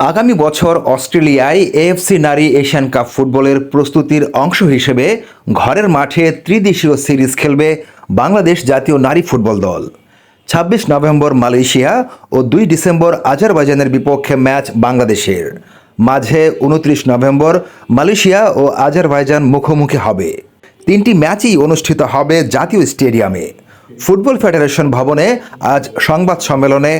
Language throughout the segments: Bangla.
আগামী বছর অস্ট্রেলিয়ায় এএফসি নারী এশিয়ান কাপ ফুটবলের প্রস্তুতির অংশ হিসেবে ঘরের মাঠে ত্রিদেশীয় সিরিজ খেলবে বাংলাদেশ জাতীয় নারী ফুটবল দল। ছাব্বিশ নভেম্বর মালয়েশিয়া ও দুই ডিসেম্বর আজারবাইজানের বিপক্ষে ম্যাচ বাংলাদেশের। মাঝে উনত্রিশ নভেম্বর মালয়েশিয়া ও আজারবাইজান মুখোমুখি হবে। তিনটি ম্যাচই অনুষ্ঠিত হবে জাতীয় স্টেডিয়ামে। ফুটবল ফেডারেশন ভবনে আজ সংবাদ সম্মেলনে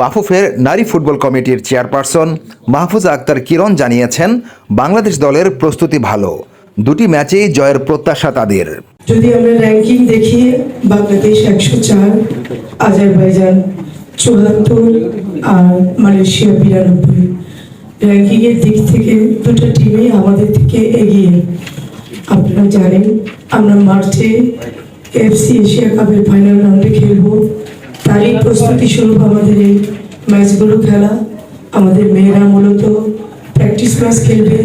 বাফুফের নারী ফুটবল কমিটির চেয়ারপারসন মাহফুজা আক্তার কিরণ জানিয়েছেন, বাংলাদেশ দলের প্রস্তুতি ভালো। দুটি ম্যাচেই জয়ের প্রত্যাশা তাদের। যদি আমরা র্যাঙ্কিং দেখি বাংলাদেশ একশো চার, আজারবাইজান চুয়াত্তর আর মালয়েশিয়া বিরানব্বই র্যাঙ্কিংয়ের দিক থেকে দুটো টিমই আমাদের থেকে এগিয়ে। আপনারা জানেন, আমরা মার্চে এফসি এশিয়া কাপের ফাইনাল রাউন্ডে খেলব। তারই প্রস্তুতি স্বরূপ আমাদের এই ম্যাচগুলো খেলা। আমাদের মেয়েরা মূলত প্র্যাকটিস ম্যাচ খেলবে।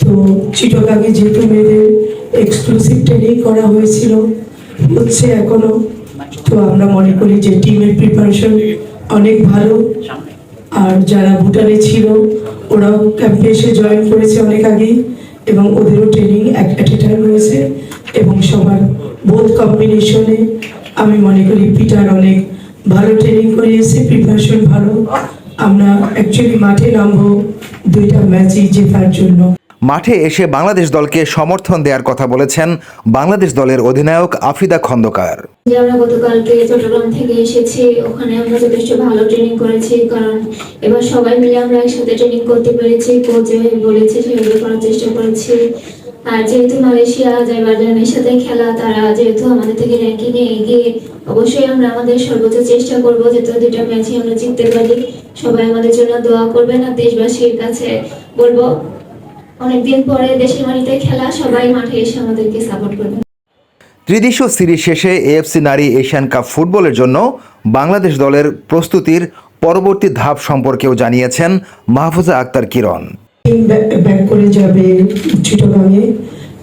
তো চিটকাগে যেহেতু মেয়েদের এক্সক্লুসিভ ট্রেনিং করা হয়েছিল, হচ্ছে এখনও। তো আমরা মনে করি যে টিমের প্রিপারেশন অনেক ভালো। আর যারা ভুটানে ছিল, ওরাও ক্যাম্পে এসে জয়েন করেছে অনেক আগেই এবং ওদেরও ট্রেনিং এক এ টাইম হয়েছে। এবং সবার বোধ কম্বিনেশনে আমি মনে করি পিটার অনেক ভালো ট্রেনিং করিয়েছে প্রিপারেশন ভালো। আমরা অ্যাকচুয়ালি মাঠে নামবো দুইটা ম্যাচই জেতার জন্য। মাঠে এসে বাংলাদেশ দলকে সমর্থন দেওয়ার কথা বলেছেন বাংলাদেশ দলের অধিনায়ক আফিদা খন্দকার। আমরা গতকালকে চট্টগ্রাম থেকে এসেছি ওখানে আমরা যথেষ্ট ভালো ট্রেনিং করেছি কারণ এবার সবাই মিলে আমরা একসাথে ট্রেনিং করতে পেরেছি কোচ বলেছে সেভাবে করার চেষ্টা করেছি। আর যেহেতু মালয়েশিয়া, আজারবাইজানের সাথে খেলা, তারা যেহেতু আমাদের থেকে র্যাঙ্কিং এগিয়ে, অবশ্যই আমরা আমাদের সর্বোচ্চ চেষ্টা করব যাতে দুইটা ম্যাচই আমরা জিততে পারি। সবাই আমাদের জন্য দোয়া করবেন আর দেশবাসীর কাছে বলব, অনেকদিন পরে দেশের মাটিতে খেলা, সবাই মাঠে এসে আমাদেরকে সাপোর্ট করবেন। ত্রিদেশীয় সিরিজ শেষে এএফসি নারী এশিয়ান কাপ ফুটবলের জন্য বাংলাদেশ দলের প্রস্তুতির পরবর্তী ধাপ সম্পর্কেও জানিয়েছেন মাহফুজা আক্তার কিরণ। টিম ব্যাক করে যাবে চিটগাঙে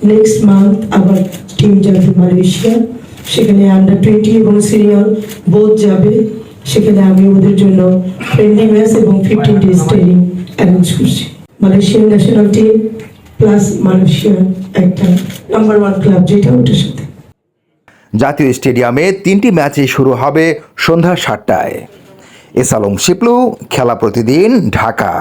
নেক্সট মান্থ আবার টিম যাবে মালয়েশিয়া। সেখানে আন্ডার টোয়েন্টি এবং সিনিয়র বোধ যাবে। সেখানে আমি ওদের জন্য ফ্রেন্ডলি ম্যাচ এবং ফিফটিন ডেজ ট্রেনিং অ্যারেঞ্জ করছি। Malaysian national team plus Malaysian একটা নাম্বার ওয়ান ক্লাব যেটা ওটার সাথে। জাতীয় স্টেডিয়ামে তিনটি ম্যাচই শুরু হবে সন্ধ্যা সাতটায়। এস শিপলু, খেলা প্রতিদিন ঢাকা।